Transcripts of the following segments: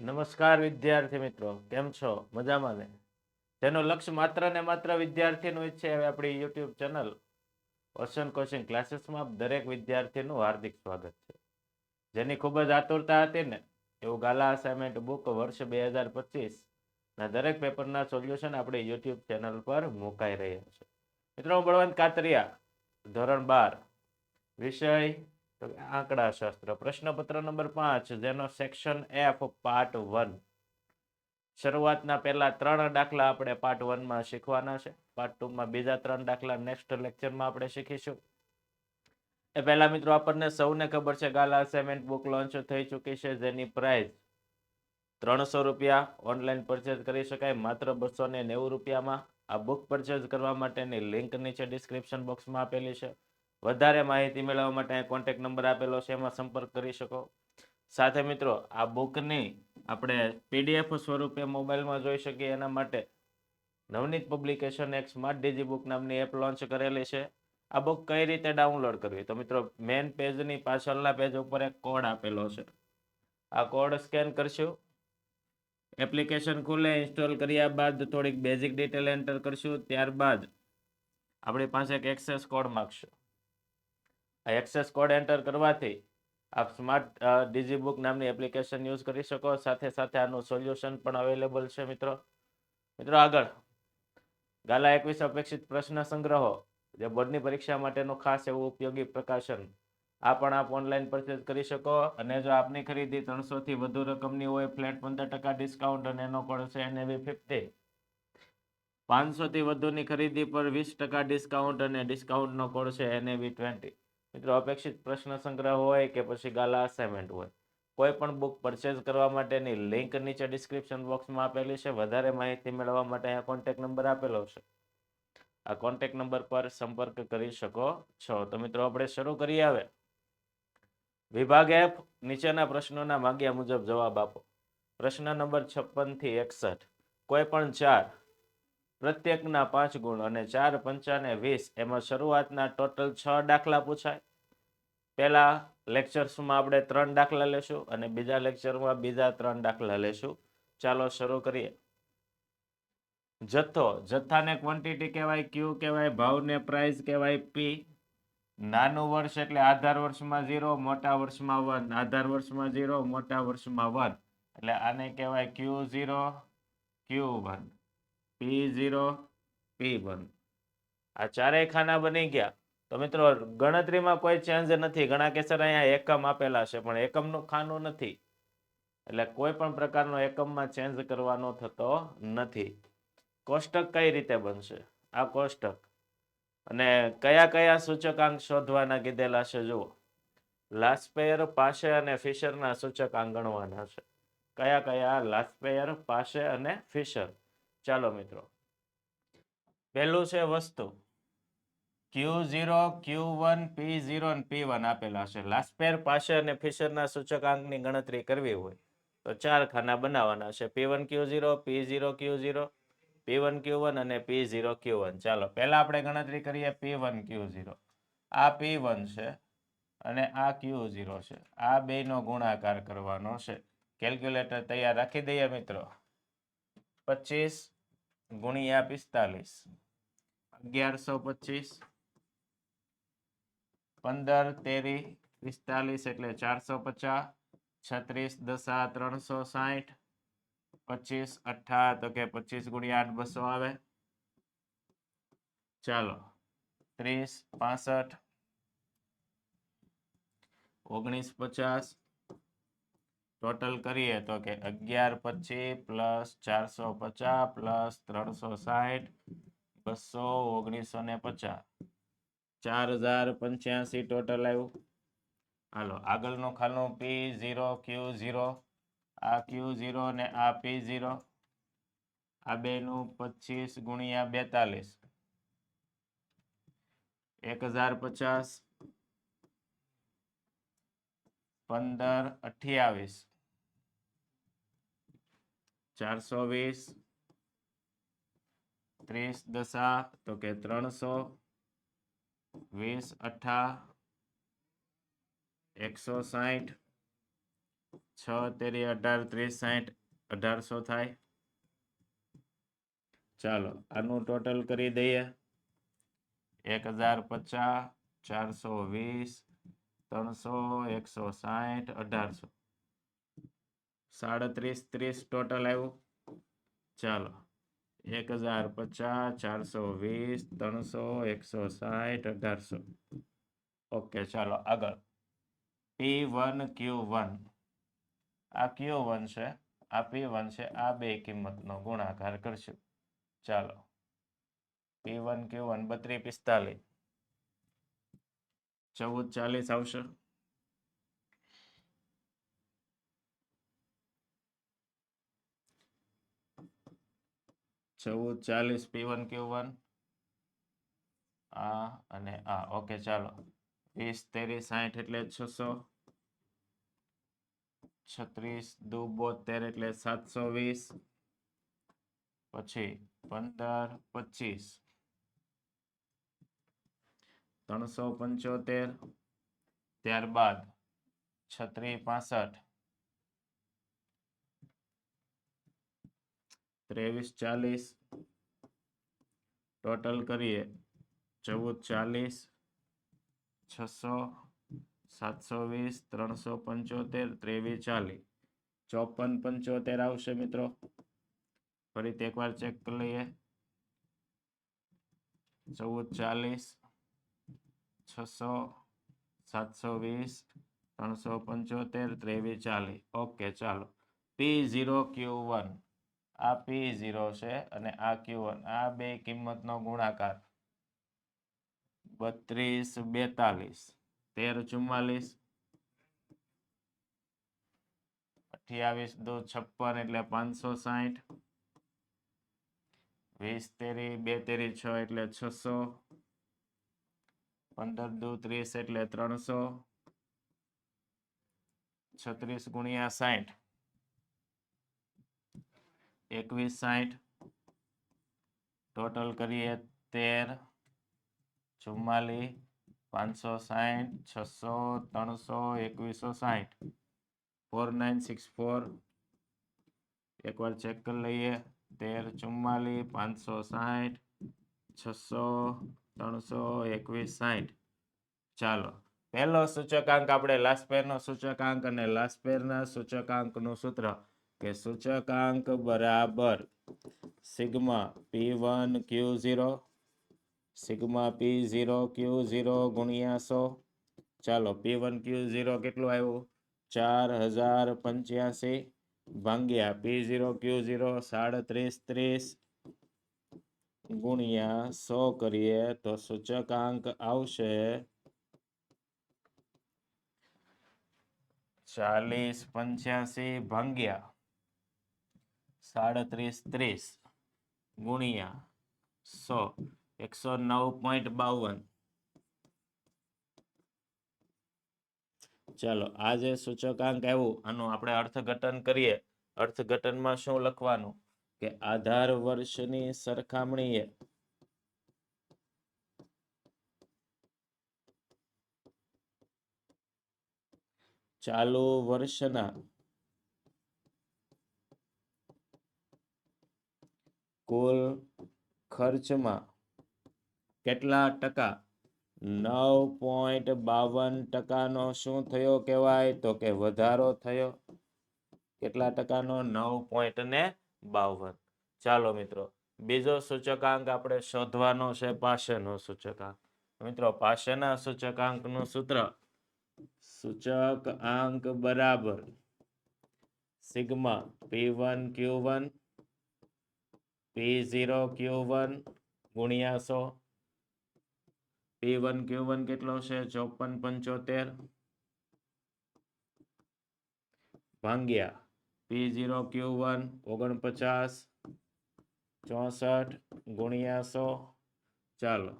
નમસ્કાર વિદ્યાર્થી મિત્રો, કેમ છો? મજામાં ને? જેનું લક્ષ્ય માત્ર ને માત્ર વિદ્યાર્થીનું જ છે હવે આપણી યુટ્યુબ ચેનલ ઓશન કોચિંગ ક્લાસીસમાં દરેક વિદ્યાર્થીનું હાર્દિક સ્વાગત છે. જેની ખૂબ જ આતુરતા હતી ને, એવું ગાલા અસાઇનમેન્ટ બુક વર્ષ બે હજાર પચીસ ના દરેક પેપરના સોલ્યુશન આપણી યુટ્યુબ ચેનલ પર મુકાઈ રહ્યા છે. મિત્રો બળવંત કાતરિયા, ધોરણ બાર, વિષય તો આંકડાશાસ્ત્ર. પ્રશ્નપત્ર નંબર પાંચ, જેનો સેક્શન એફ પાર્ટ વન શરૂઆતના પહેલા ત્રણ દાખલા આપણે પાર્ટ વનમાં શીખવાના છે. પાર્ટ ટુમાં બીજા ત્રણ દાખલા નેક્સ્ટ લેક્ચરમાં આપણે શીખીશું. એ પહેલા મિત્રો આપણને સૌને ખબર છે ગાલા અસાઇનમેન્ટ બુક લોન્ચ થઈ ચૂકી છે. જેની પ્રાઇસ ત્રણસો રૂપિયા ઓનલાઈન પરચેઝ કરી શકાય. માત્ર બસો ને નેવું રૂપિયામાં આ બુક પરચેઝ કરવા માટેની લિંક નીચે ડિસ્ક્રિપ્શન બોક્સમાં આપેલી છે. વધારે માહિતી મેળવવા માટે કોન્ટેક્ટ નંબર આપેલો છે, એમાં સંપર્ક કરી શકો. સાથે મિત્રો, આ બુકની આપણે પીડીએફ સ્વરૂપે મોબાઈલમાં જોઈ શકીએ. એના માટે નવનીત પબ્લિકેશન એક સ્માર્ટ ડીજી બુક નામની એપ લોન્ચ કરેલી છે. આ બુક કઈ રીતે ડાઉનલોડ કરવી? તો મિત્રો મેઇન પેજની પાછળના પેજ ઉપર એક કોડ આપેલો છે. આ કોડ સ્કેન કરશું. એપ્લિકેશન ખુલે ઇન્સ્ટોલ કર્યા બાદ થોડીક બેઝિક ડિટેલ એન્ટર કરશું. ત્યારબાદ આપણી પાસે એક એક્સેસ કોડ માગશે. આ એક્સેસ કોડ એન્ટર કરવાથી આપ સ્માર્ટ ડીજી બુક નામની એપ્લિકેશન યુઝ કરી શકો. સાથે સાથે આનું સોલ્યુશન પણ અવેલેબલ છે, મિત્રો. મિત્રો, આગળ. ગાલા એકવીસ અપેક્ષિત પ્રશ્ન સંગ્રહો, જે બોર્ડની પરીક્ષા માટેનું ખાસ એવું ઉપયોગી પ્રકાશન. આ પણ આપ ઓનલાઈન પરચેઝ કરી શકો અને જો આપની ખરીદી ત્રણસો થી વધુ રકમની હોય, ફ્લેટ પંદર ટકા ડિસ્કાઉન્ટ અને એનો કોડ છે એનએવી ફિફ્ટી. પાંચસો થી વધુની ખરીદી પર વીસ ટકા ડિસ્કાઉન્ટ અને ડિસ્કાઉન્ટનો કોડ છે એનએવી ટ્વેન્ટી. મિત્રો, અપેક્ષિત પ્રશ્ન સંગ્રહ હોય કે પછી ગાલા અસાઇનમેન્ટ હોય, કોઈ પણ બુક પરચેઝ કરવા માટેની લિંક નીચે ડિસ્ક્રિપ્શન બોક્સમાં આપેલી છે. વધારે માહિતી મેળવવા માટે અહીંયા કોન્ટેક્ટ નંબર આપેલો છે. આ કોન્ટેક્ટ નંબર પર સંપર્ક કરી શકો છો. તો મિત્રો, આપણે શરૂ કરીએ હવે. વિભાગ એફ નીચેના પ્રશ્નોના માગ્યા મુજબ જવાબ આપો. પ્રશ્ન નંબર છપ્પનથી એકસઠ. કોઈ પણ ચાર પ્રત્યેકના પાંચ ગુણ અને ચાર પંચાને વીસ. એમાં શરૂઆતના ટોટલ છ દાખલા પૂછાય. પહેલા લેક્ચર્સમાં આપણે ત્રણ દાખલા લેશું અને બીજા લેક્ચરમાં બીજા ત્રણ દાખલા લેશું. ચાલો શરૂ કરીએ. જથ્થો. જથ્થાને ક્વોન્ટિટી કહેવાય ક્યુ કહેવાય, ભાવને પ્રાઇસ કહેવાય પી નાનું વર્ષ એટલે આધાર વર્ષમાં ઝીરો મોટા વર્ષમાં વન આધાર વર્ષમાં ઝીરો મોટા વર્ષમાં વન એટલે આને કહેવાય Q zero Q one P zero P one આ ચારેય ખાના બની ગયા. તો મિત્રો, ગણતરીમાં કોઈ ચેન્જ નથી. ઘણા કેસર અહીંયા એકમ આપેલા છે, પણ એકમનું ખાનું નથી. એટલે કોઈ પણ પ્રકારનો એકમમાં ચેન્જ કરવાનો થતો નથી. કોષ્ટક કઈ રીતે બનશે? આ કોષ્ટક. અને કયા કયા સૂચકાંક શોધવાના કીધેલા છે, જુઓ. લાસ્પેયર પાસે અને ફિશરના સૂચકાંક ગણવાના છે. કયા કયા? લાસ્પેયર પાસે અને ફિશર ચાલો મિત્રો. પહેલું છે વસ્તુ. Q zero Q one P zero P one આપેલા છે. લાસ્પેર પાસે અને ફિશરના સૂચકાંકની ગણતરી કરવી હોય તો ચાર ખાના બનાવવાના છે. P one Q zero P zero Q zero P one Q one અને પી ઝીરો ક્યુ વન ચાલો, પહેલા આપણે ગણતરી કરીએ પી વન ક્યુ ઝીરો આ પી વન છે અને આ ક્યુ ઝીરો છે. આ બેનો ગુણાકાર કરવાનો છે. કેલ્ક્યુલેટર તૈયાર રાખી દઈએ મિત્રો. પચીસ ગુણ્યા પિસ્તાલીસ. અગિયારસો પચીસ. પંદર, તેરી, પિસ્તાલીસ એટલે ચારસો પચાસ. છત્રીસ, દસા, ત્રણસો સાઠ. પચીસ અઠા તો કે પચીસ ગુણ્યા આઠ બસો આવે. ચાલો, ત્રીસ, પાસઠ. ઓગણીસ, પચાસ. ટોટલ કરીએ તો કે અગિયાર પચીસ પ્લસ ચારસો પચાસ પ્લસ ત્રણસો સાઠ, બસો ઓગણીસો ને પચાસ. ચાર હજાર પંચ્યાસી ટોટલ આવ્યું. હાલો, આગળનું ખાલું પી ઝીરો ક્યુ ઝીરો આ ક્યુ ઝીરો ને આ પી ઝીરો આ બેનું પચીસ ગુણ્યા બેતાલીસ. એક હજાર પચાસ. પંદર અઠ્યાવીસ. ચારસો વીસ. ત્રીસ દસા તો કે ત્રણસો વીસ અઠા. એકસો સાઠ છ તેરી અઢાર, ત્રીસ સાઠ અઢારસો થાય. ચાલો, આનું ટોટલ કરી દઈએ. એક હજાર પચાસ, ચારસો વીસ, ત્રણસો, એકસો સાઠ અઢારસો. સાડત્રીસ, ત્રીસ ટોટલ આવ્યું. ચાલો. એક હજાર પચાસ, ચારસો વીસ, ત્રણસો, એકસો સાઠ, અઢારસો. ઓકે, ચાલો, આગળ. પી વન ક્યુ વન આ ક્યુ વન છે, આ પી વન છે, આ બે કિંમતનો ગુણાકાર કરશું. ચાલો. પી વન ક્યુ વન બત્રીસ, પિસ્તાલીસ. ચૌદ, ચાલીસ આવશે. ચૌદ, ચાલીસ, પી વન, ક્યુ વન. આ અને આ. ઓકે, ચાલો. વીસ તેરી સાઠ એટલે છસો. છત્રીસ, દુ બોતેર એટલે સાતસો વીસ. પછી પંદર, પચીસ. ત્રણસો પંચોતેર. ત્યારબાદ છત્રી, પાસઠ. ત્રેવીસ ચાલીસ. ટોટલ કરીએ. ચૌદ ચાલીસ. છસો. સાતસો વીસ. ત્રણસો પંચોતેર. ત્રેવીસ ચાલીસ. ચોપન પંચોતેર આવશે મિત્રો. ફરીથી એકવાર ચેક કરી લઈએ. ચૌદ ચાલીસ. છસો. સાતસો વીસ. ત્રણસો પંચોતેર. ત્રેવીસ ચાલીસ. ઓકે, ચાલો. પી ઝીરો ક્યુ વન આ પી ઝીરો છે અને આ ક્યુ વન આ બે કિંમતનો ગુણાકાર. બત્રીસ બેતાલીસ. તેર ચુમ્માલીસ. અઠ્યાવીસ દો છપ્પન એટલે પાંચસો સાઠ વીસ તેરી બે તેરી છ એટલે છસો. પંદર દુ ત્રીસ એટલે ત્રણસો. છત્રીસ ગુણ્યા સાઠ એકવીસ સાઠ ટોટલ કરીએ તેર, ચુમ્માલીસ, પાંચસો સાઠ છસો, ત્રણસો, એકવીસો સાઠ ફોર નાઇન સિક્સ ફોર એકવાર ચેક કરી લઈએ. તેર, ચુમ્માલીસ, પાંચસો સાઠ છસો, ત્રણસો, એકવીસ સાઠ ચાલો, પહેલો સૂચકાંક આપણે લાસ્ટ પેરનો સૂચકાંક અને લાસ્ટ પેરના સૂચકાંકનું સૂત્ર કે સૂચકાંક બરાબર sigma P one Q zero, sigma P zero Q zero ગુણ્યા સો. ચાલો પી વન ક્યુ ઝીરો કેટલું આવ્યું? ચાર હજાર પંચ્યાસી ભાંગ્યા પી ઝીરો ક્યુ ઝીરો સાડત્રીસ ત્રીસ ગુણ્યા સો કરીએ તો સૂચકાંક આવશે ચાલીસ પંચ્યાસી ભાંગ્યા સાડત્રીસ ત્રીસ ગુણ્યા સો, એકસો નવ પોઈન્ટ બાવન. ચાલો, આ જે સૂચકાંક આવ્યું, આનું આપણે અર્થઘટન કરીએ. અર્થઘટનમાં શું લખવાનું? કે આધાર વર્ષની સરખામણીએ ચાલુ વર્ષના કુલ ખર્ચમાં કેટલા ટકા? નવ પોઈન્ટ બાવન ટકાનો શું થયો કહેવાય? તો કે વધારો થયો. કેટલા ટકાનો? નવ પોઈન્ટ ને બાવન. ચાલો મિત્રો, બીજો સૂચકાંક આપણે શોધવાનો છે પાસેનો સૂચકાંક. મિત્રો પાસેના સૂચકાંકનું સૂત્ર સૂચક આંક બરાબર sigma P one Q one P zero Q one ગુણ્યા સો. પી વન ક્યુ વન કેટલો છે? ચોપન પંચોતેર. ભાંગ્યા. પી ઝીરો ક્યુ વન ઓગણપચાસ. ચોસઠ ગુણ્યા સો. ચાલો,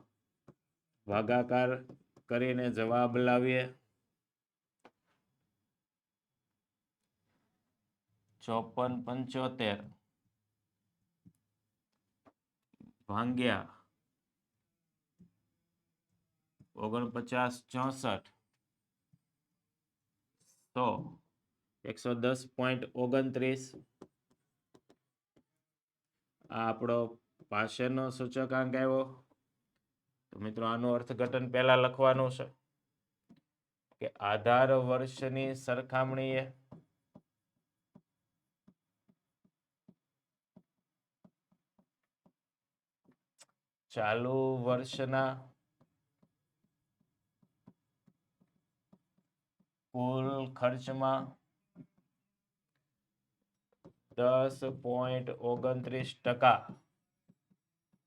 ભાગાકાર કરીને જવાબ લાવીએ. ચોપન પંચોતેર. ભાંગ્યા. ઓગણપચાસ ચોસઠ. સો. એકસો દસ પોઈન્ટ ઓગણત્રીસ. આ આપણો પાસેનો સૂચકાંક આવ્યો. તો મિત્રો, આનું અર્થઘટન પહેલા લખવાનું છે કે આધાર વર્ષની સરખામણીએ ચાલુ વર્ષના કુલ ખર્ચમાં દસ પોઈન્ટ ઓગણત્રીસ ટકા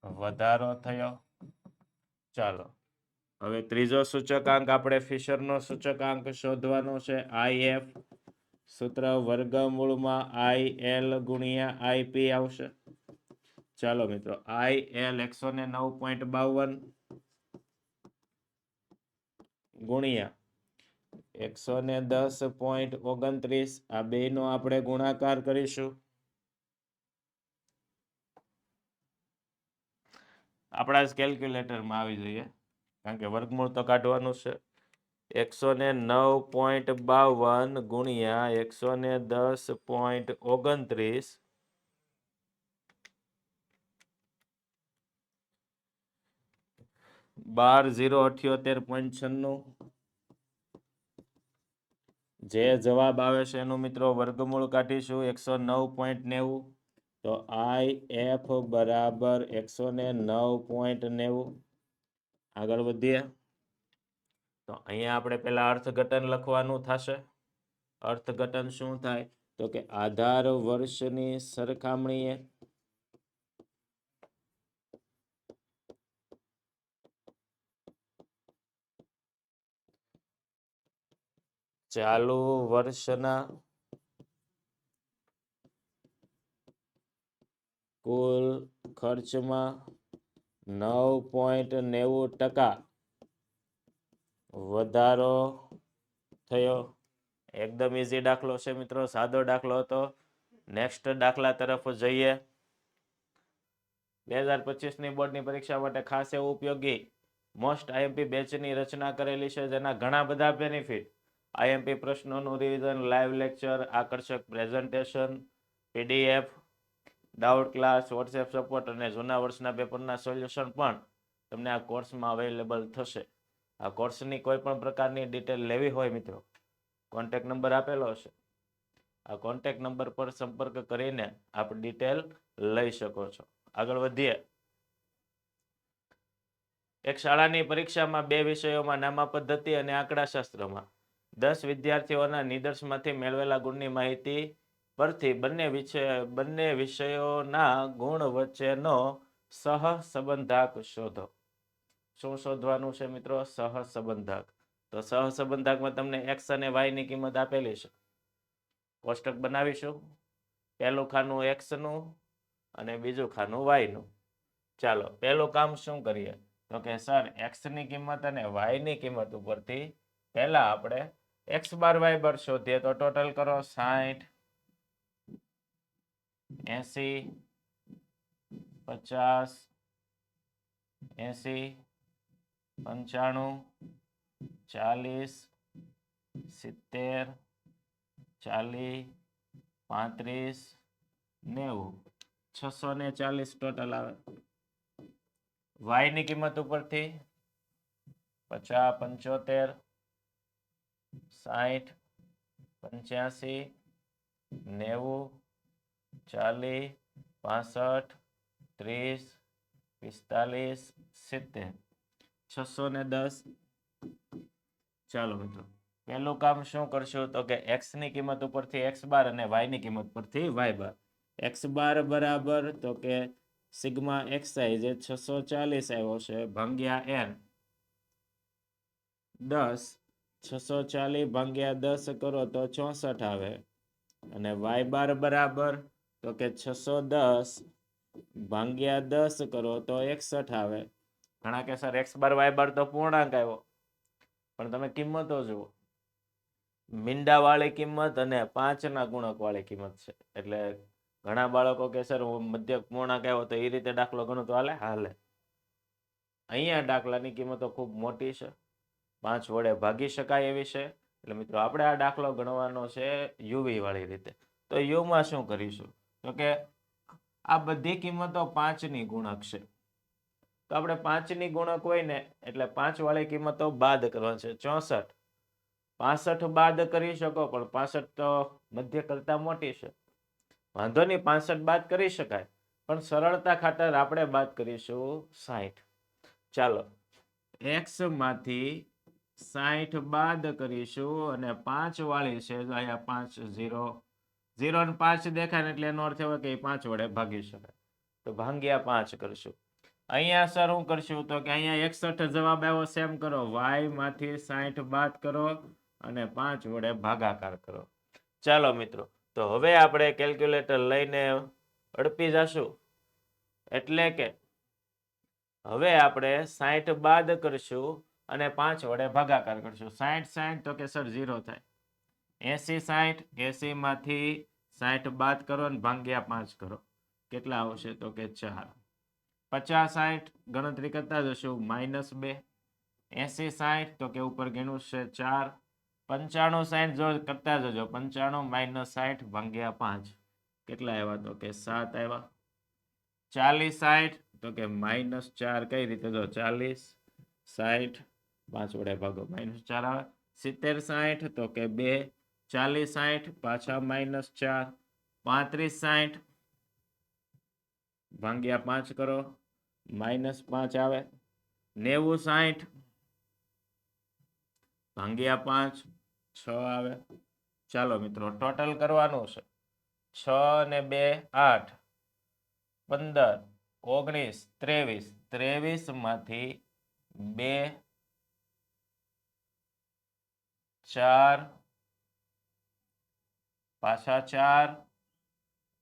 વધારો થયો. ચાલો, હવે ત્રીજો સૂચકાંક આપણે ફિશરનો સૂચકાંક શોધવાનો છે. આઈ એફ સૂત્ર વર્ગમૂળમાં આઈ એલ ગુણ્યા આઈપી આવશે. ચાલો મિત્રો આઈ એલ એકસો ને નવ પોઈન્ટ બાવન ગુણ્યા એકસો ને દસ પોઈન્ટ ઓગણત્રીસ. આ બે નો આપણે ગુણાકાર કરીશું. આપણા કેલ્ક્યુલેટરમાં આવી જોઈએ, કારણ કે વર્ગમૂળ તો કાઢવાનું છે. એકસો ને નવ પોઈન્ટ બાવન ગુણ્યા એકસો ને દસ પોઈન્ટ ઓગણત્રીસ બાર ઝીરો અઠ્યોતેર પોઈન્ટ છન્નું. જે જવાબ આવે છે એનું મિત્રો વર્ગમૂળ કાઢીશું એકસો નવ પોઈન્ટ નેવું. તો આઈ એફ બરાબર એકસો ને નવ પોઈન્ટ નેવું. આગળ વધીએ. તો અહીંયા આપણે પેલા અર્થઘટન લખવાનું થશે. અર્થઘટન શું થાય? તો કે આધાર વર્ષની સરખામણીએ ચાલુ વર્ષના કુલ ખર્ચમાં નવ પોઈન્ટ નેવું ટકા વધારો થયો. એકદમ ઇઝી દાખલો છે મિત્રો. સાદો દાખલો હતો. નેક્સ્ટ દાખલા તરફ જઈએ. બે હજાર પચીસની બોર્ડની પરીક્ષા માટે ખાસ એવું ઉપયોગી મોસ્ટ આઈએમપી બેચની રચના કરેલી છે. જેના ઘણા બધા બેનિફિટ આઈએમપી પ્રશ્નોનું રિવિઝન લાઈવ લેક્ચર આકર્ષક presentation PDF doubt class WhatsApp support અને જૂના વર્ષના પેપરના સોલ્યુશન પણ તમને આ કોર્સમાં અવેલેબલ થશે. આ કોર્સની કોઈ પણ પ્રકારની ડિટેલ લેવી હોય મિત્રો કોન્ટેક નંબર આપેલો હશે. આ કોન્ટેક નંબર પર સંપર્ક કરીને આપ ડિટેલ લઈ શકો છો. આગળ વધીએ. એક શાળાની પરીક્ષામાં બે વિષયોમાં નામા પદ્ધતિ અને આંકડાશાસ્ત્રમાં. દસ વિદ્યાર્થીઓના નિદર્શમાંથી મેળવેલા ગુણની માહિતી પરથી બંને વિષય, બંને વિષયોના ગુણ વચ્ચેનો સહસંબંધક શોધો. શું શોધવાનું છે મિત્રો? સહસંબંધક. તો સહસંબંધકમાં તમને એક્સ અને વાયની કિંમત આપેલી છે. કોષ્ટક બનાવીશું. પહેલું ખાનું એક્સનું અને બીજું ખાનું વાયનું ચાલો, પહેલું કામ શું કરીએ? તો કે સર એક્સની કિંમત અને વાયની કિંમત ઉપરથી પહેલાં આપણે એક્સ બાર વાય બાર શોધીએ તો ટોટલ કરો સાઠ એસી, પચાસ, એસી, પંચાણું, ચાલીસ, સિત્તેર, ચાલીસ, પાંત્રીસ, નેવું. છસો ને ચાલીસ ટોટલ આવે. વાયની કિંમત ઉપરથી પચાસ, પંચોતેર સાઠ પંચ્યાસી, નેવું, ચાલીસ, પાસઠ, ત્રીસ, પિસ્તાલીસ, સિત્તેર. છસો ને દસ. ચાલો મિત્રો, પહેલું કામ શું કરશું તો કે એક્સની કિંમત ઉપરથી એક્સ બાર અને વાયની કિંમત પરથી વાય બાર. એક્સ બાર બરાબર તો કે સિગ્મા એક્સઆઈ જે છસો ચાલીસ આવ્યો છે, ભંગ્યા એન દસ. છસો ચાલીસ ભાગ્યા દસ કરો તો ચોસઠ આવે. અને વાય બાર બરાબર, તો કે છસો દસ ભાગ્યા દસ કરો તો એકસઠ આવે. ઘણા કે sir X bar Y bar તો પૂર્ણાંક આવ્યો. પણ તમે કિંમતો જુઓ. મીંડા વાળી કિંમત અને પાંચના ગુણક વાળી કિંમત છે. એટલે ઘણા બાળકો કે સર હું મધ્ય પૂર્ણાંક આવ્યો તો એ રીતે દાખલો ગણો તો હાલે? હાલે. અહીંયા દાખલાની કિંમતો ખૂબ મોટી છે. પાંચ વડે ભાગી શકાય એવી છે? એટલે મિત્રો, આપણે આ દાખલો ગણવાનો છે યુવી વાળી રીતે. તો યુમાં શું કરીશું? તો કે આ બધી કિંમતો પાંચની ગુણક છે. તો આપણે પાંચની ગુણક હોય ને, એટલે પાંચ વાળી કિંમતો બાદ કરવાની છે. ચોસઠ. પાસઠ બાદ કરી શકો, પણ પાસઠ તો મધ્ય કરતા મોટી છે. વાંધો નહીં, પાસઠ બાદ કરી શકાય. પણ સરળતા ખાતર આપણે બાદ કરીશું સાઠ ચાલો એક્સમાંથી સાઠ બાદ કરીશું અને પાંચ વાળી છે અહીંયા પાંચ ઝીરો ઝીરો અને પાંચ દેખાય એટલે એનો અર્થ એવો કે પાંચ વડે ભાગી શકાય તો ભાંગ્યા પાંચ કરશું. અહીંયા સર શું કરશું તો કે અહીંયા એકસઠ જવાબ આવ્યો, સેમ કરો. વાયમાંથી સાઠ બાદ કરો અને પાંચ વડે ભાગાકાર કરો. ચાલો મિત્રો, તો હવે આપણે કેલ્ક્યુલેટર લઈને અડપી જશું. એટલે કે હવે આપણે સાઠ બાદ કરશું અને પાંચ વડે ભાગાકાર કરશું. સાઠ સાઠ તો કે સર ઝીરો થાય. એસી સાઠ એસી માંથી સાઠ બાદ કરો અને ભાંગ્યા પાંચ કરો. કેટલા આવશે તો કે ચાર. પચાસ સાઠ ગણતરી કરતા જશું માઇનસ બે. એસી સાઠ તો કે ઉપર ગણું છે ચાર. પંચાણું સાઠ જો કરતા જજો, પંચાણું માઇનસ સાઠ ભાંગ્યા પાંચ. કેટલા આવ્યા તો કે સાત આવ્યા. ચાલીસ સાઠ તો કે માઇનસ ચાર, કઈ રીતે જો? ચાલીસ સાઠ પાંચ વડે ભાગો માઇનસ ચાર આવે. સિત્તેર સાઠ તો કે બે, ચાલીસ સાઠ પાછા માઇનસ ચાર, પાંત્રીસ સાઠ ભાંગ્યા પાંચ કરો માઇનસ પાંચ આવે. નેવું સાઠ ભાંગ્યા પાંચ, છ આવે. ચાલો મિત્રો ટોટલ કરવાનું છે. છ ને બે, આઠ, પંદર, ઓગણીસ, ત્રેવીસ. ત્રેવીસમાંથી બે ચાર, પાછા ચાર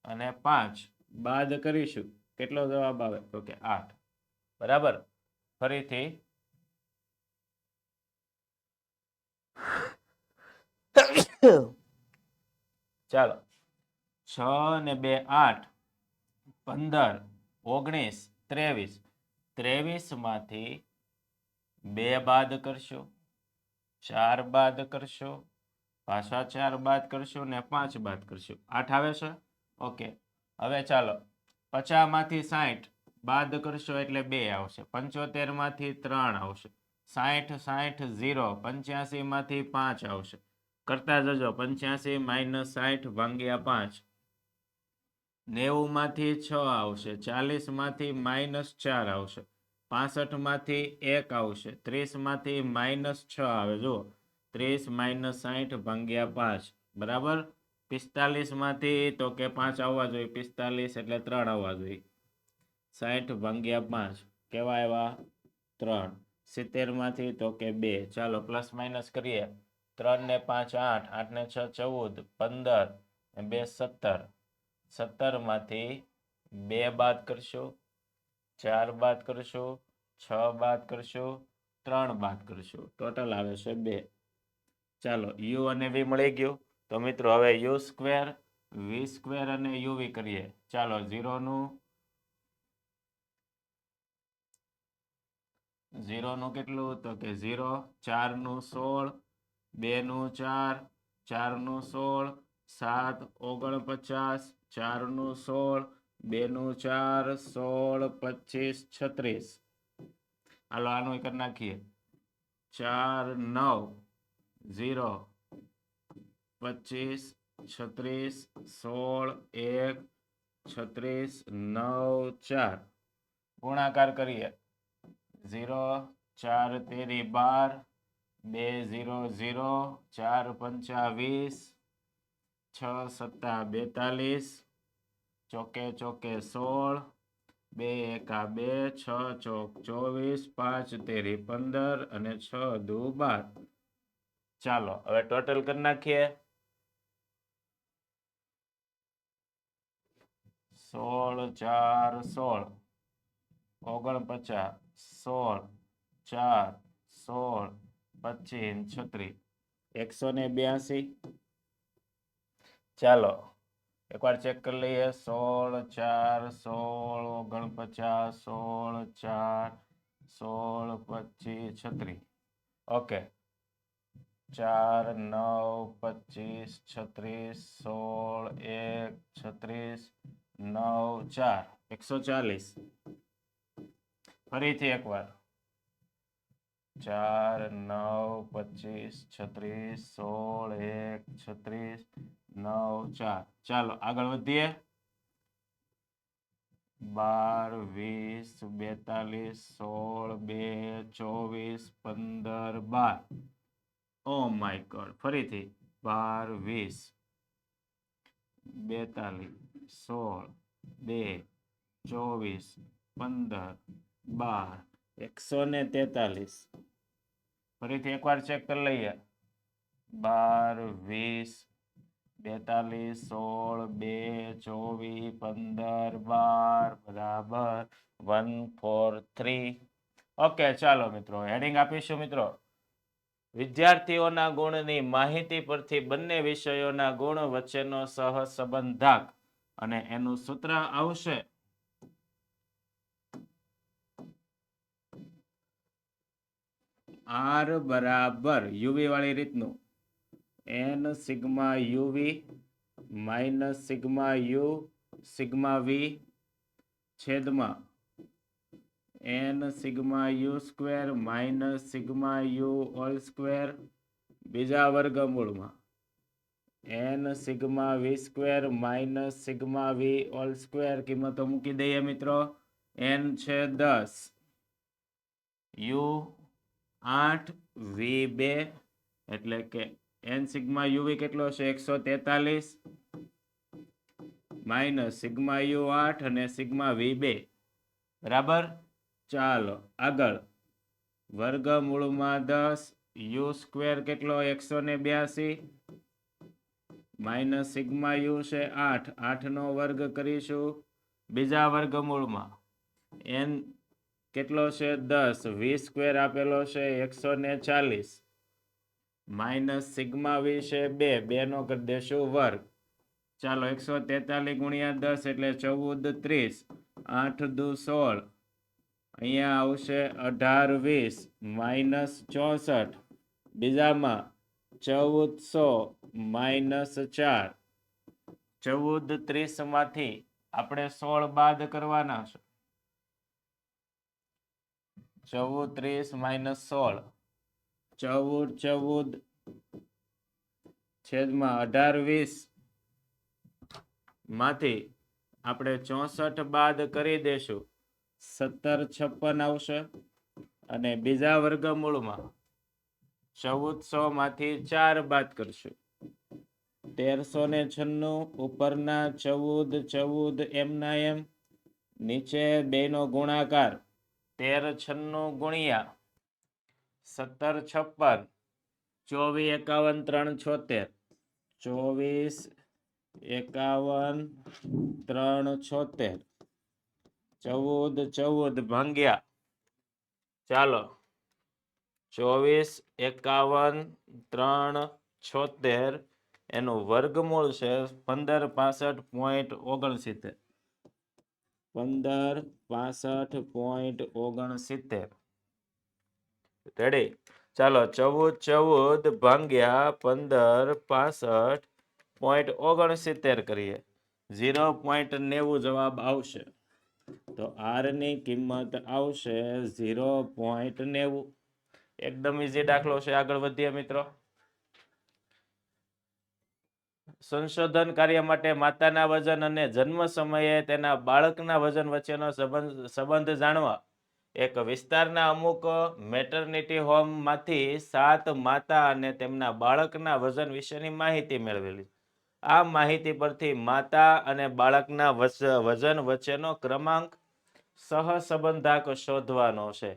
અને પાંચ. બાદ કરીશું. કેટલો જવાબ આવે? તો કે આઠ. બરાબર? ફરીથી. ચાલો. છ ને બે આઠ. પંદર, ઓગણીસ, ત્રેવીસ. ત્રેવીસમાંથી બે બાદ કરશો. ચાર બાદ કરશો, પાછા ચાર બાદ કરશો ને પાંચ બાદ કરશો. આઠ આવે છે? ઓકે. હવે ચાલો. પચાસમાંથી સાઠ બાદ કરશો એટલે બે આવશે. પંચોતેરમાંથી ત્રણ આવશે. સાઠ સાઠ ઝીરો. પંચ્યાસી માંથી પાંચ આવશે. કરતા જજો. પંચ્યાસી માઇનસ સાઠ ભાંગ્યા પાંચ. નેવું માંથી છ આવશે. ચાલીસમાંથી માઇનસ ચાર આવશે. પાસઠમાંથી એક આવશે. ત્રીસમાંથી માઇનસ છ આવે, જુઓ. ત્રીસ માઇનસ સાઠ ભાંગ્યા પાંચ, બરાબર? પિસ્તાલીસમાંથી તો કે પાંચ આવવા જોઈએ. પિસ્તાલીસ એટલે ત્રણ આવવા જોઈએ. સાઠ ભાંગ્યા પાંચ, કેવા આવ્યા? ત્રણ. સિત્તેરમાંથી તો કે બે. ચાલો, પ્લસ માઇનસ કરીએ. ત્રણ ને પાંચ આઠ આઠ ને છ ચૌદ, પંદર બે સત્તર. સત્તરમાંથી બે બાદ કરશો. ચાર બાદ કરશો, છ બાદ કરશો, ત્રણ બાદ કરશો. ટોટલ આવે છે બે. ચાલો યુ અને વી મળી ગયું. તો મિત્રો, હવે યુ સ્ક્વેર વી સ્ક્વેર અને યુવી કરીએ. ચાલો, ઝીરોનું ઝીરોનું કેટલું? તો કે ઝીરો, ચારનું સોળ, બેનું ચાર, ચારનું સોળ, સાત ઓગણપચાસ, ચારનું સોળ બેનું ચાર, સોળ, પચીસ, છત્રીસ. હાલો, આનું કરી નાખીએ. ચાર, નવ, ઝીરો, પચીસ, છત્રીસ, સોળ, એક, છત્રીસ, નવ, ચાર. ગુણાકાર કરીએ. ઝીરો, ચાર, તેરી, બાર. બે, ઝીરો ઝીરો, ચાર, પંચા વીસ. છ, સત્તા, બેતાલીસ. ચોકે ચોકે સોળ, બે એકા બે, છ, ચોક ચોવીસ, પાંચ, તેરી પંદર અને છ દુ બાર. ચાલો, હવે ટોટલ કરી નાખીએ. સોળ, ચાર, સોળ. ઓગણપચાસ, સોળ, ચાર, સોળ, પચીસ, છત્રીસ. એકસો ને બ્યાસી. ચાલો એકવાર ચેક કરી લઈએ સોળ ચાર સોળ ઓગણપચાસ સોળ ચાર સોળ પચીસ છત્રીસ ઓકે ચાર નવ પચીસ છત્રીસ સોળ એક છત્રીસ નવ ચાર એકસો ચાલીસ ફરીથી એકવાર ચાર નવ પચીસ છત્રીસ સોળ એક છત્રીસ નવ ચાર ચાલો, આગળ વધીએ. બાર, વીસ, બેતાલીસ, સોળ, બે, ચોવીસ, પંદર, બાર. ઓ માય ગોડ, ફરીથી. બાર, વીસ, બેતાલીસ, સોળ, બે, ચોવીસ, પંદર, બાર, એકસો ને તેતાલીસ. ફરીથી એકવાર ચેક કરી લઈએ. બાર, વીસ બેતાલીસ, સોળ, બે, ચોવીસ, પંદર, બાર, બરાબર. One, four, three. ઓકે, ચાલો મિત્રો, હેડિંગ આપીશું મિત્રો. વિદ્યાર્થીઓના ગુણની માહિતી પરથી બંને વિષયોના ગુણ વચ્ચેનો સહસંબંધાક. અને એનું સૂત્ર આવશે. આર બરાબર યુવી વાળી રીતનું. N sigma UV minus sigma U sigma V છેદમાં N sigma U square minus sigma U whole square બીજા વર્ગમૂળમાં N sigma V square minus sigma V whole square કિંમતો મૂકી દઈએ મિત્રો એન છે દસ યુ આઠ વી બે એટલે કે એન સિગ્મા યુવી કેટલો હશે? એકસો તેતાલીસ માઇનસ સિગ્મા યુ આઠ અને સિગ્મા વી બે. બરાબર? ચાલો, આગળ. વર્ગમૂળમાં દસ, યુ સ્ક્વેર કેટલો? એકસો ને બ્યાસી. માઇનસ સિગ્મા યુ છે આઠ. આઠનો વર્ગ કરીશું. બીજા વર્ગમૂળમાં એન કેટલો છે? દસ. વી સ્ક્વેર આપેલો છે એકસો ને ચાલીસ. માઇનસ સિગ્મા વી છે બે બેનો કરી દેશું વર્ગ. ચાલો, એકસો તેતાલીસ ગુણ્યા દસ એટલે ચૌદ, ત્રીસ. આઠ દુ સોળ. અહીંયા આવશે અઢાર વીસ માઇનસ ચોસઠ. બીજામાં ચૌદસો માઇનસ ચાર. ચૌદ ત્રીસમાંથી આપણે સોળ બાદ કરવાના છે. ચૌદ, ત્રીસ માઇનસ સોળ. ચૌદ ચૌદ છેદમાં અઢાર વીસ. માંથી આપણે ચોસઠ બાદ કરી દેશું. સત્તર છપ્પન આવશે. અને બીજા વર્ગમૂળમાં ચૌદસો માંથી ચાર બાદ કરશું. તેરસો ને છન્નું ઉપરના ચૌદ ચૌદ એમના એમ. નીચે બેનો ગુણાકાર. તેર છન્નું ગુણ્યા. સત્તર, છપ્પન, ચોવીસ, એકાવન, ત્રણ, છોતેર. ચોવીસ, એકાવન, ત્રણ, છોતેર. ચૌદ ચૌદ, ભાંગ્યા. ચાલો. ચોવીસ, એકાવન, ત્રણ, છોતેર. એનું વર્ગમૂળ છે પંદર, પાસઠ, પોઈન્ટ ઓગણસિત્તેર. પંદર, પાસઠ, પોઈન્ટ ઓગણસિત્તેર. રેડી? ચાલો, ચૌદ ચૌદ ભાંગ્યા પંદર, પાસઠ, પોઈન્ટ ઓગણસિત્તેર કરીએ. ઝીરો પોઈન્ટ નેવું જવાબ આવશે. તો આરની કિંમત આવશે ઝીરો પોઈન્ટ નેવું. એકદમ ઈઝી દાખલો છે. આગળ વધીએ મિત્રો. સંશોધન કાર્ય માટે માતાના વજન અને જન્મ સમયે તેના બાળકના વજન વચ્ચેનો સંબંધ સંબંધ જાણવા. એક વિસ્તારના અમુક મેટર્નિટી હોમમાંથી સાત માતા અને તેમના બાળકના વજન વિશેની માહિતી મેળવેલી. આ માહિતી પરથી માતા અને બાળકના વજન વચ્ચેનો ક્રમાંક સહસંબંધાક શોધવાનો છે.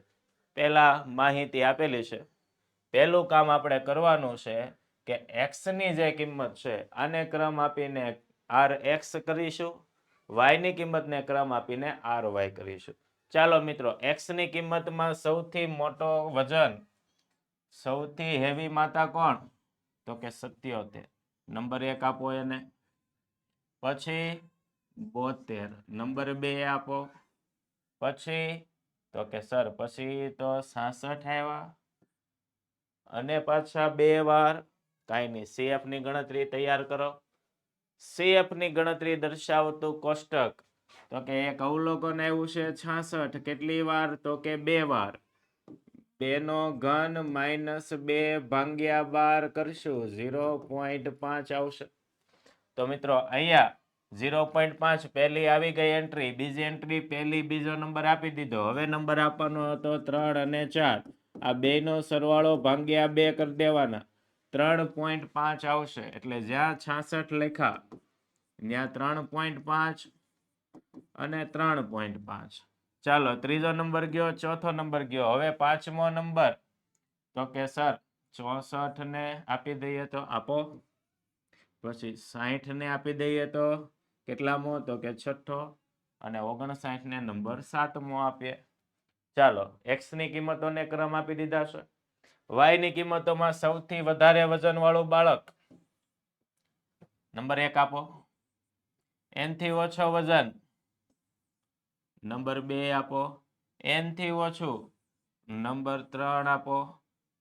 પહેલા માહિતી આપેલી છે. પહેલું કામ આપણે કરવાનું છે કે એક્સની જે કિંમત છે, આને ક્રમ આપીને આર એક્સ કરીશું. વાયની કિંમતને ક્રમ આપીને આર વાય કરીશું. ચાલો મિત્રો એક્સની કિંમતમાં સૌથી મોટો વજન, સૌથી હેવી માતા કોણ? તો કે સત્યોતેર. નંબર એક આપો એને. પછી બોતેર. નંબર બે આપો. પછી તો કે સર, પછી તો સાસઠ આવ્યા. અને પાછા બે વાર, કાંઈ નહીં CF ની ગણતરી તૈયાર કરો. CF ની ગણતરી દર્શાવતું કોષ્ટક તો કે એક અવલોકન આવ્યું છે છાસઠ, કેટલી વાર? તો કે બે વાર. બે નો ઘન માઇનસ બે ભાંગ્યા બાર કરશું, ઝીરો પોઈન્ટ પાંચ આવશે. તો મિત્રો, અહીંયા ઝીરો પોઈન્ટ પાંચ પહેલી આવી ગઈ એન્ટ્રી, બીજી એન્ટ્રી પહેલી, બીજો નંબર આપી દીધો. હવે નંબર આપવાનો હતો ત્રણ અને ચાર. આ બે નો સરવાળો ભાંગ્યા બે કરી દેવાના. ત્રણ પોઈન્ટ પાંચ આવશે. એટલે જ્યાં છાસઠ લેખા ત્યાં ત્રણ પોઈન્ટ પાંચ અને ત્રણ પોઈન્ટ પાંચ. ચાલો, ત્રીજો નંબર ગયો, ચોથો નંબર ગયો. હવે પાંચમો નંબર. તો કે સર, ચોસઠ ને આપી દઈએ તો આપો. પછી સાહીઠ ને આપી દઈએ તો કેટલામો? તો કે છઠ્ઠો. અને ઓગણસાઠ ને નંબર સાતમો આપીએ. ચાલો એક્સની કિંમતોને ક્રમ આપી દીધા છે. વાયની કિંમતોમાં સૌથી વધારે વજન વાળું બાળક. નંબર એક આપો. એનથી ઓછો વજન. નંબર બે આપો. એનથી ઓછું. નંબર ત્રણ આપો.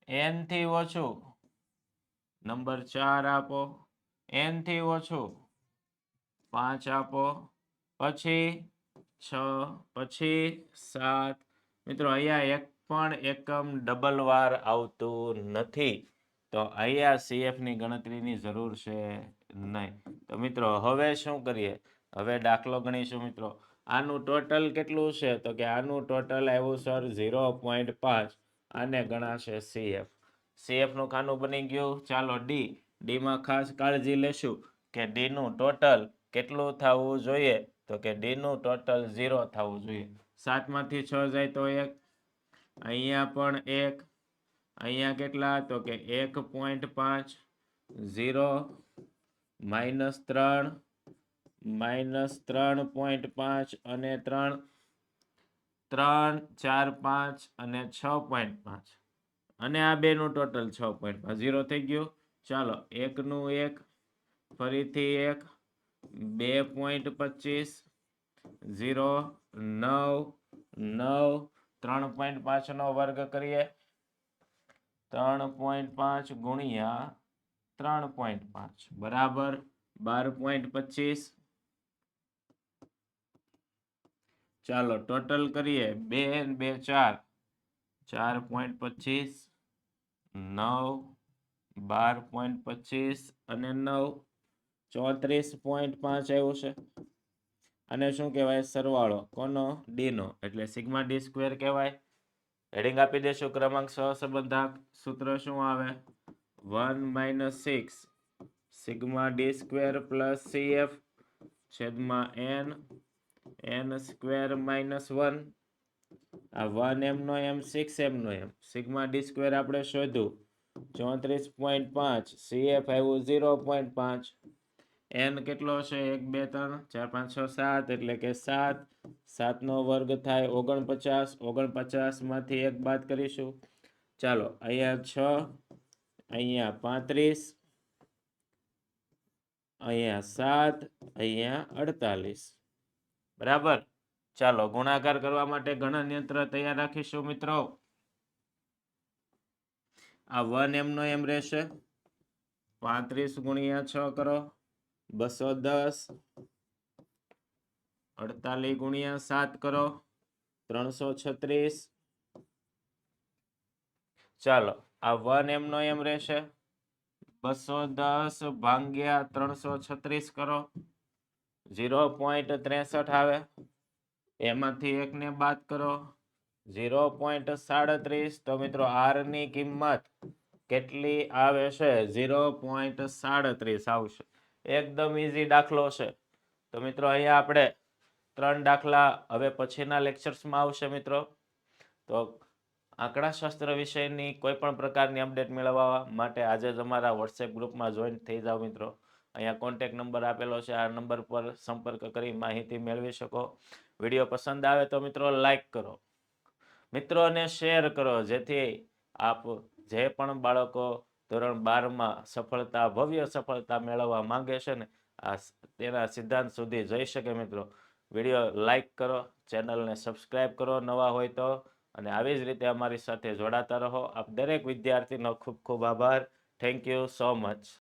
એનથી ઓછું. નંબર ચાર આપો. એનથી ઓછું. પાંચ આપો. પછી છ, પછી સાત. મિત્રો, અહીંયા એક પણ એકમ ડબલ વાર આવતું નથી. તો અહીંયા સીએફની ગણતરીની જરૂર છે નહીં. તો મિત્રો, હવે શું કરીએ? હવે દાખલો ગણીશું, મિત્રો. આનું ટોટલ કેટલું છે? તો કે આનું ટોટલ આવ્યું સર ઝીરો પોઈન્ટ પાંચ આને ગણાશે સીએફ સીએફનું ખાનું બની ગયું. ચાલો ડી ડી માં ખાસ કાળજી લેશું કે ડીનું ટોટલ કેટલું થવું જોઈએ? તો કે ડીનું ટોટલ ઝીરો થવું જોઈએ. સાતમાંથી છ જાય તો એક. અહીંયા પણ એક. અહીંયા કેટલા? તો કે એક પોઈન્ટ પાંચ ઝીરો માઇનસ ત્રણ. માઇનસ ત્રણ પોઈન્ટ પાંચ અને ત્રણ ત્રણ, ચાર, પાંચ અને છ પોઈન્ટ પાંચ. અને આ બેનું ટોટલ છ પોઈન્ટ પાંચ. ઝીરો થઈ ગયું. ચાલો, એકનું એક, ફરીથી એક, બે પોઈન્ટ પચીસ, ઝીરો, નવ નવ, ત્રણ પોઈન્ટ પાંચનો વર્ગ કરીએ. ત્રણ પોઈન્ટ પાંચ ગુણ્યા ત્રણ પોઈન્ટ પાંચ. બરાબર બાર પોઈન્ટ પચીસ ચાલો ટોટલ કરીએ. બે બે ચાર. ચાર પોઈન્ટ પચીસ, નવ, બાર પોઈન્ટ પચીસ અને નવ. ચોત્રીસ પોઈન્ટ પાંચ આવ્યું છે. અને શું કહેવાય? સરવાળો. કોનો? ડીનો એટલે સિગ્મા ડી સ્ક્વેર કહેવાય. હેડિંગ આપી દેશું ક્રમાંક સહસંબંધક સૂત્ર શું આવે? One minus six. Sigma D square plus CF છેદમાં N. N square minus one આ વન એમનો એમ સિક્સ એમનો એમ સિગ્મા ડી સ્ક્વેર આપણે શોધ્યું. ચોત્રીસ પોઈન્ટ પાંચ. સીએફ આવ્યું ઝીરો પોઈન્ટ પાંચ. એન કેટલો છે એક, બે, ત્રણ, ચાર, પાંચ, છ, સાત. એટલે કે સાત. સાતનો વર્ગ થાય ઓગણપચાસ. ઓગણપચાસમાંથી એક બાદ કરીશું. ચાલો, અહીંયા છ, અહીંયા પાંત્રીસ, અહીંયા સાત, અહીંયા અડતાલીસ. બરાબર? ચાલો, ગુણાકાર કરવા માટે ગણન યંત્ર તૈયાર રાખીશું મિત્રો. આ વન એમનો એમ રહેશે. પાંત્રીસ ગુણ્યા છ કરો. બસો દસ. અડતાલીસ ગુણ્યા સાત કરો. ત્રણસો છત્રીસ. ચાલો, આ વન એમનો એમ રહેશે. બસો દસ ભાંગ્યા ત્રણસો છત્રીસ કરો. ઝીરો પોઈન્ટ ત્રેસઠ આવે. એમાંથી એકને બાદ કરો. ઝીરો પોઈન્ટ સાડત્રીસ. તો મિત્રો આરની કિંમત કેટલી આવે છે? ઝીરો પોઈન્ટ સાડત્રીસ આવશે. એકદમ ઇઝી દાખલો છે. તો મિત્રો અહીંયા આપણે ત્રણ દાખલા હવે પછીના લેક્ચર્સમાં આવશે મિત્રો. તો આંકડાશાસ્ત્ર વિષયની કોઈ પણ પ્રકારની અપડેટ મેળવવા માટે આજે જ અમારા વોટ્સએપ ગ્રુપમાં જોઈન થઈ જાઓ મિત્રો. અહીંયા કોન્ટેક નંબર આપેલો છે. આ નંબર પર સંપર્ક કરી માહિતી મેળવી શકો. વીડિયો પસંદ આવે તો મિત્રો લાઈક કરો. મિત્રોને શેર કરો, જેથી આપ જે પણ બાળકો ધોરણ બારમાં સફળતા, ભવ્ય સફળતા મેળવવા માંગે છે ને, આ તેના સિદ્ધાંત સુધી જઈ શકે મિત્રો. વીડિયો લાઈક કરો, ચેનલને સબસ્ક્રાઈબ કરો નવા હોય તો, અને આવી જ રીતે અમારી સાથે જોડાતા રહો. આપ દરેક વિદ્યાર્થીનો ખૂબ ખૂબ આભાર. Thank you so much